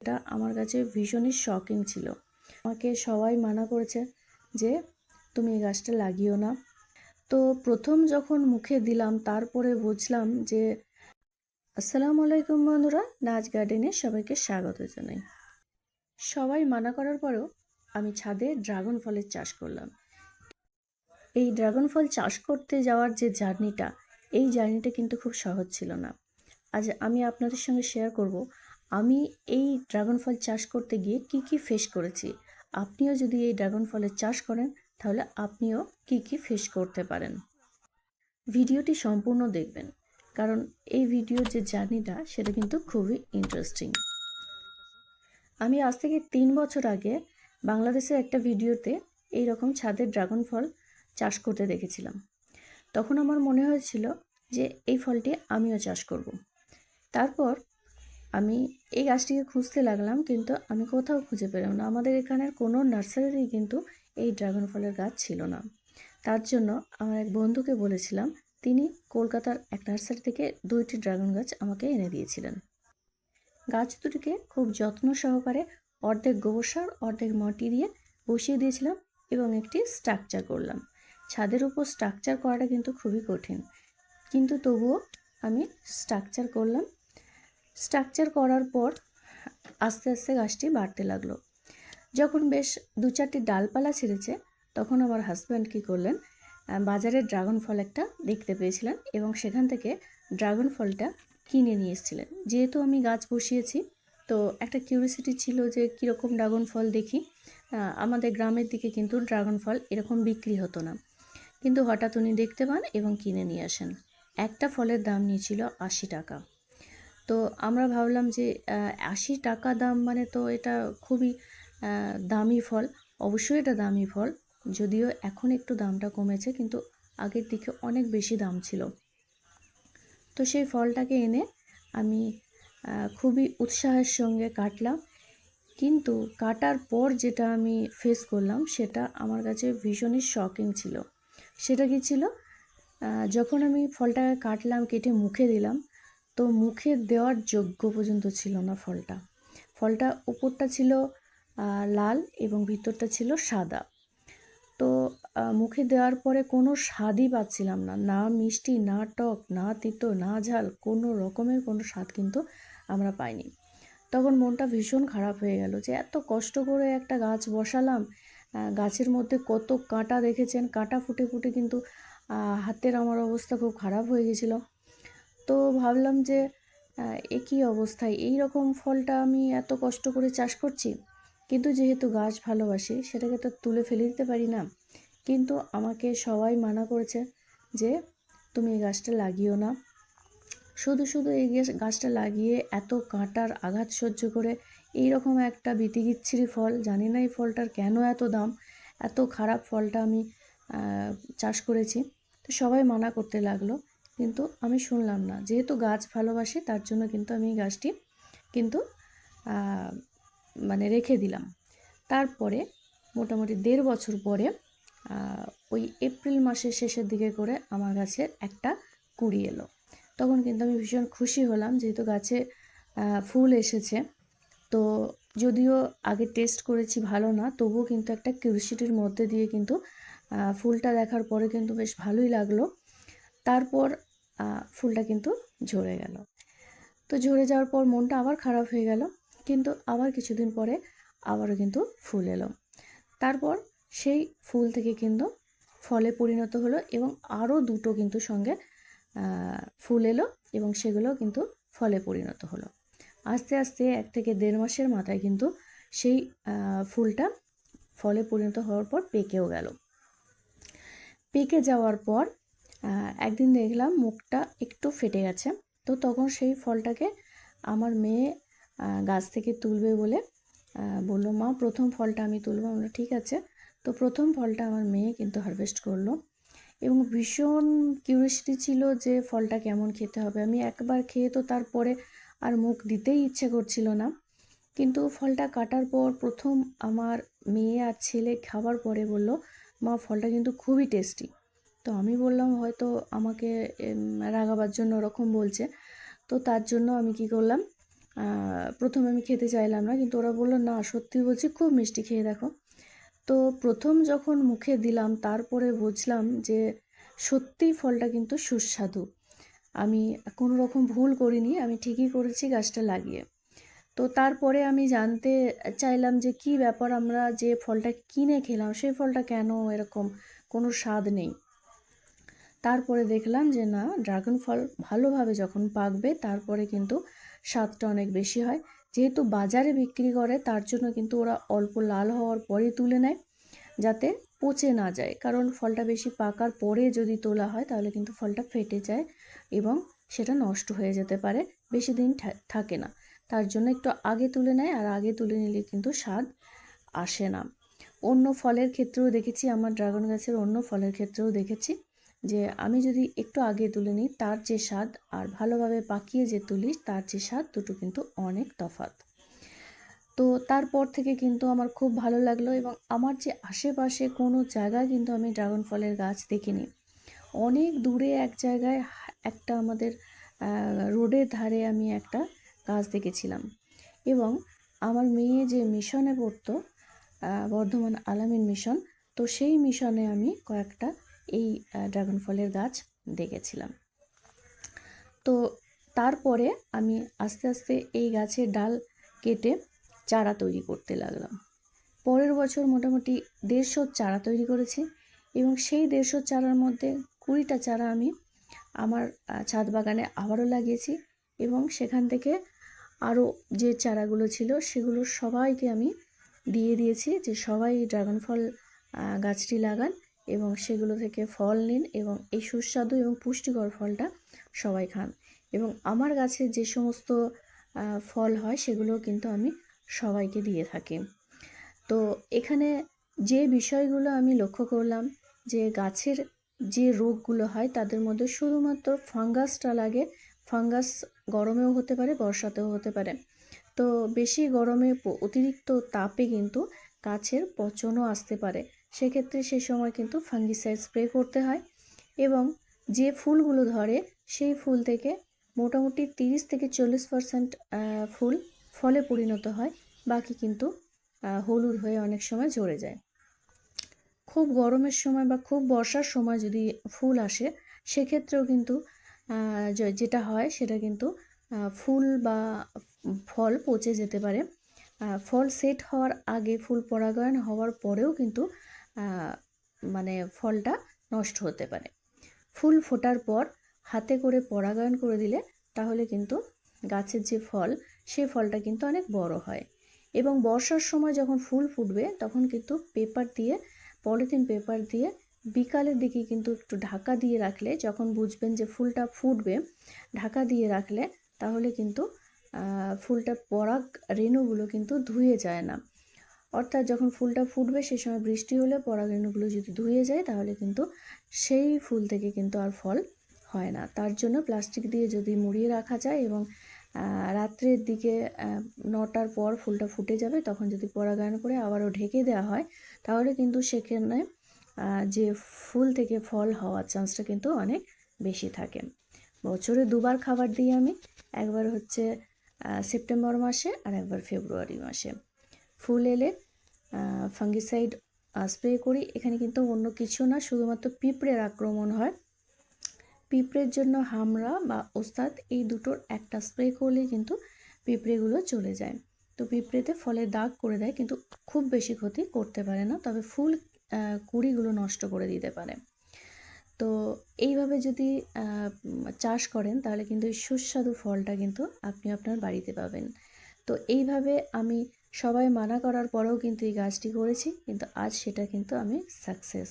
এটা আমার কাছে ভীষণই শকিং ছিল। আমাকে সবাই মানা করেছে যে, তুমি এই গাছটা লাগিও না। তো প্রথম যখন মুখে দিলাম, তারপরে বুঝলাম যে, আসসালামু আলাইকুম বন্ধুরা, নাচ গার্ডেনে সবাইকে স্বাগত জানাই। সবাই মানা করার পরেও আমি ছাদে ড্রাগন ফলের চাষ করলাম। এই ড্রাগন ফল চাষ করতে যাওয়ার যে জার্নিটা, এই জার্নিটা কিন্তু খুব সহজ ছিল না। আজ আমি আপনাদের সঙ্গে শেয়ার করব আমি এই ড্রাগন ফল চাষ করতে গিয়ে কি কি ফেস করেছি? আপনিও যদি এই ড্রাগন ফলের চাষ করেন, তাহলে আপনিও কি কি ফেস করতে পারেন? ভিডিওটি সম্পূর্ণ দেখবেন, কারণ এই ভিডিওর যে জার্নিটা, সেটা কিন্তু খুবই ইন্টারেস্টিং আমি আজ থেকে তিন বছর আগে বাংলাদেশের একটা ভিডিওতে এই রকম ছাদের ড্রাগন ফল চাষ করতে দেখেছিলাম। তখন আমার মনে হয়েছিল যে এই ফলটি আমিও চাষ করব। তারপর আমি এই গাছটিকে খুঁজতে লাগলাম, কিন্তু আমি কোথাও খুঁজে পেলাম না। আমাদের এখানের কোনো নার্সারিতেই কিন্তু এই ড্রাগন ফলের গাছ ছিল না। তার জন্য আমার এক বন্ধুকে বলেছিলাম, তিনি কলকাতার এক নার্সারি থেকে দুইটি ড্রাগন গাছ আমাকে এনে দিয়েছিলেন। গাছ দুটিকে খুব যত্ন সহকারে অর্ধেক গোবর সার, অর্ধেক মাটি দিয়ে বসিয়ে দিয়েছিলাম এবং একটি স্ট্রাকচার করলাম। ছাদের উপর স্ট্রাকচার করাটা কিন্তু খুবই কঠিন, কিন্তু তবুও আমি স্ট্রাকচার করলাম স্ট্রাকচার করার পর আস্তে আস্তে গাছটি বাড়তে লাগল। যখন বেশ দু চারটি ডালপালা ছেড়েছে, তখন আমার হাজব্যান্ড কী করলেন বাজারে ড্রাগন ফল একটা দেখতে পেয়েছিলেন এবং সেখান থেকে ড্রাগন ফলটা কিনে নিয়ে এসেছিলেন। যেহেতু আমি গাছ বসিয়েছি, তো একটা কিউরিসিটি ছিল যে কীরকম ড্রাগন ফল দেখি। আমাদের গ্রামের দিকে কিন্তু ড্রাগন ফল এরকম বিক্রি হতো না। কিন্তু হঠাৎ উনি দেখতে পান এবং কিনে নিয়ে আসেন। একটা ফলের দাম নিয়েছিল আশি টাকা। তো আমরা ভাবলাম যে আশি টাকা দাম মানে তো এটা খুবই দামি ফল। অবশ্যই এটা দামি ফল। যদিও এখন একটু দামটা কমেছে, কিন্তু আগের দিকে অনেক বেশি দাম ছিল। তো সেই ফলটাকে এনে আমি খুবই উৎসাহের সঙ্গে কাটলাম। কিন্তু কাটার পর যেটা আমি ফেস করলাম, সেটা আমার কাছে ভীষণই শকিং ছিল। সেটা কি ছিল? যখন আমি ফলটাকে কাটলাম, কেটে মুখে দিলাম তো মুখে দেওয়ার যোগ্য পর্যন্ত ছিল না ফলটা। ফলটা উপরটা ছিল লাল এবং ভিতরটা ছিল সাদা। তো মুখে দেওয়ার পরে কোনো স্বাদই পাচ্ছিলাম না। না মিষ্টি, না টক, না তিতো, না ঝাল, কোনো রকমের কোনো স্বাদ কিন্তু আমরা পাইনি। তখন মনটা ভীষণ খারাপ হয়ে গেল যে এত কষ্ট করে একটা গাছ বসালাম গাছের মধ্যে কত কাঁটা দেখেছেন, কাঁটা ফুটে ফুটে কিন্তু হাতের আমার অবস্থা খুব খারাপ হয়ে গেছিল। তো ভাবলাম যে একই অবস্থায় এই রকম ফলটা আমি এত কষ্ট করে চাষ করছি। কিন্তু যেহেতু গাছ ভালোবাসি, সেটাকে তো তুলে ফেলে দিতে পারি না। কিন্তু আমাকে সবাই মানা করেছে যে, তুমি এই গাছটা লাগিও না। শুধু শুধু এই গাছ- গাছটা লাগিয়ে এত কাঁটার আঘাত সহ্য করে এই রকম একটা বিতিগিচ্ছিরি ফল, জানি না এই ফলটার কেন এত দাম, এত খারাপ ফলটা আমি চাষ করেছি। তো সবাই মানা করতে লাগল। কিন্তু আমি শুনলাম না। যেহেতু গাছ ভালোবাসি, তার জন্য কিন্তু আমি গাছটি কিন্তু মানে রেখে দিলাম। তারপরে মোটামুটি দেড় বছর পরে ওই এপ্রিল মাসের শেষের দিকে করে আমার গাছের একটা কুড়ি এলো। তখন কিন্তু আমি ভীষণ খুশি হলাম, যেহেতু গাছে ফুল এসেছে। তো যদিও আগে টেস্ট করেছি ভালো না, তবুও কিন্তু একটা কিউরিসিটির মধ্যে দিয়ে কিন্তু ফুলটা দেখার পরে কিন্তু বেশ ভালোই লাগল। তারপর ফুলটা কিন্তু ঝরে গেল। তো ঝরে যাওয়ার পর মনটা আবার খারাপ হয়ে গেল, কিন্তু আবার কিছুদিন পরে আবারও কিন্তু ফুল এলো। তারপর সেই ফুল থেকে কিন্তু ফলে পরিণত হলো এবং আরও দুটো কিন্তু সঙ্গে ফুল এলো এবং সেগুলো কিন্তু ফলে পরিণত হলো। আস্তে আস্তে এক থেকে দেড় মাসের মাথায় কিন্তু সেই ফুলটা ফলে পরিণত হওয়ার পর পেকেও গেল। পেকে যাওয়ার পর একদিন দেখলাম মুখটা একটু ফেটে গেছে। তো তখন সেই ফলটাকে আমার মেয়ে গাছ থেকে তুলবে বলে বলল, মা, প্রথম ফলটা আমি তুলবো। আমরা ঠিক আছে। তো প্রথম ফলটা আমার মেয়ে কিন্তু হারভেস্ট করল এবং ভীষণ কিউরিয়াসিটি ছিল যে ফলটা কেমন খেতে হবে। আমি একবার খেয়ে তো তারপরে আর মুখ দিতেই ইচ্ছে করছিল না। কিন্তু ফলটা কাটার পর প্রথম আমার মেয়ে আর ছেলে খাবার পরে বলল, মা, ফলটা কিন্তু খুবই টেস্টি তো আমি বললাম হয়তো আমাকে রাগাবার জন্য ওরকম বলছে। তো তার জন্য আমি কি করলাম প্রথমে আমি খেতে চাইলাম না, কিন্তু ওরা বলল, না, সত্যি বলছি, খুব মিষ্টি খেয়ে দেখো। তো প্রথম যখন মুখে দিলাম, তারপরে বুঝলাম যে সত্যিই ফলটা কিন্তু সুস্বাদু। আমি কোনো রকম ভুল করিনি, আমি ঠিকই করেছি গাছটা লাগিয়ে। তো তারপরে আমি জানতে চাইলাম যে কি ব্যাপার, আমরা যে ফলটা কিনে খেলাম সেই ফলটা কেন এরকম কোনো স্বাদ নেই। তারপরে দেখলাম যে, না ড্রাগন ফল ভালোভাবে যখন পাকবে, তারপরে কিন্তু স্বাদটা অনেক বেশি হয়। যেহেতু বাজারে বিক্রি করে, তার জন্য কিন্তু ওরা অল্প লাল হওয়ার পরে তুলে নেয়, যাতে পচে না যায়। কারণ ফলটা বেশি পাকার পরে যদি তোলা হয়, তাহলে কিন্তু ফলটা ফেটে যায় এবং সেটা নষ্ট হয়ে যেতে পারে, বেশি দিন থাকে না। তার জন্য একটু আগে তুলে নেয়, আর আগে তুলে নিলে কিন্তু স্বাদ আসে না। অন্য ফলের ক্ষেত্রেও দেখেছি, আমার ড্রাগন গাছের অন্য ফলের ক্ষেত্রেও দেখেছি। যে আমি যদি একটু আগে তুলে নিই, তার যে স্বাদ আর ভালোভাবে পাকিয়ে যে তুলি, তার যে স্বাদ, দুটো কিন্তু অনেক তফাৎ। তো তারপর থেকে কিন্তু আমার খুব ভালো লাগল এবং আমার যে আশেপাশে কোনো জায়গায় কিন্তু আমি ড্রাগন ফলের গাছ দেখিনি। অনেক দূরে এক জায়গায় একটা আমাদের রোডের ধারে আমি একটা গাছ দেখেছিলাম এবং আমার মেয়ে যে মিশনে পড়তো বর্ধমান আলামিন মিশন, তো সেই মিশনে আমি কয়েকটা এই ড্রাগন ফলের গাছ দেখেছিলাম। তো তারপরে আমি আস্তে আস্তে এই গাছের ডাল কেটে চারা তৈরি করতে লাগলাম। পরের বছর মোটামুটি দেড়শো চারা তৈরি করেছি এবং সেই দেড়শো চারার মধ্যে কুড়িটা চারা আমি আমার ছাদ বাগানে আবারও লাগিয়েছি এবং সেখান থেকে আরও যে চারাগুলো ছিল সেগুলো সবাইকে আমি দিয়ে দিয়েছি যে সবাই ড্রাগন ফল গাছটি লাগান। এবং সেগুলো থেকে ফল নিন এবং এই সুস্বাদু এবং পুষ্টিকর ফলটা সবাই খান। এবং আমার গাছে যে সমস্ত ফল হয় সেগুলো কিন্তু আমি সবাইকে দিয়ে থাকি। তো এখানে যে বিষয়গুলো আমি লক্ষ্য করলাম যে গাছের যে রোগগুলো হয় তাদের মধ্যে শুধুমাত্র ফাঙ্গাসটা লাগে, ফাঙ্গাস গরমেও হতে পারে, বর্ষাতেও হতে পারে। তো বেশি গরমে অতিরিক্ত তাপে কিন্তু গাছের পচনও আসতে পারে। সেক্ষেত্রে সে সময় কিন্তু ফাঙ্গিসাইড স্প্রে করতে হয় এবং যে ফুলগুলো ধরে সেই ফুল থেকে মোটামুটি তিরিশ থেকে চল্লিশ পারসেন্ট ফুল ফলে পরিণত হয়, বাকি কিন্তু হলুদ হয়ে অনেক সময় ঝরে যায়। খুব গরমের সময় বা খুব বর্ষার সময় যদি ফুল আসে, সেক্ষেত্রেও কিন্তু যেটা হয় সেটা কিন্তু ফুল বা ফল পচে যেতে পারে। ফল সেট হওয়ার আগে, ফুল পরাগায়ন হওয়ার পরেও কিন্তু মানে ফলটা নষ্ট হতে পারে। ফুল ফোটার পর হাতে করে পরাগায়ন করে দিলে তাহলে কিন্তু গাছের যে ফল, সে ফলটা কিন্তু অনেক বড় হয়। এবং বর্ষার সময় যখন ফুল ফুটবে, তখন কিন্তু পেপার দিয়ে, পলিথিন পেপার দিয়ে বিকালের দিকে কিন্তু একটু ঢাকা দিয়ে রাখলে, যখন বুঝবেন যে ফুলটা ফুটবে, ঢাকা দিয়ে রাখলে তাহলে কিন্তু ফুলটা পরাগ রেণুগুলো কিন্তু ধুয়ে যায় না। অর্থাৎ যখন ফুলটা ফুটবে সে সময় বৃষ্টি হলে পরাগরেণুগুলো যদি ধুয়ে যায়, তাহলে কিন্তু সেই ফুল থেকে কিন্তু আর ফল হয় না। তার জন্য প্লাস্টিক দিয়ে যদি মুড়িয়ে রাখা যায় এবং রাত্রের দিকে নটার পর ফুলটা ফুটে যাবে, তখন যদি পরাগায়ন করে আবারও ঢেকে দেওয়া হয়, তাহলে কিন্তু সেখানে যে ফুল থেকে ফল হওয়ার চান্সটা কিন্তু অনেক বেশি থাকে। বছরে দুবার খাবার দিই আমি, একবার হচ্ছে সেপ্টেম্বর মাসে আর একবার ফেব্রুয়ারি মাসে। ফুল এলে ফাঙ্গিসাইড স্প্রে করি। এখানে কিন্তু অন্য কিছু না, শুধুমাত্র পিঁপড়ের আক্রমণ হয়। পিঁপড়ের জন্য হামরা বা ওস্তাদ এই দুটোর একটা স্প্রে করলেই কিন্তু পিঁপড়েগুলো চলে যায়। তো পিঁপড়েতে ফলে দাগ করে দেয়, কিন্তু খুব বেশি ক্ষতি করতে পারে না, তবে ফুল কুড়িগুলো নষ্ট করে দিতে পারে। তো এইভাবে যদি চাষ করেন, তাহলে কিন্তু এই সুস্বাদু ফলটা কিন্তু আপনি আপনার বাড়িতে পাবেন। তো এইভাবে আমি সবাই মানা করার পরেও কিন্তু এই কাজটি করেছি কিন্তু আজ সেটা কিন্তু আমি সাকসেস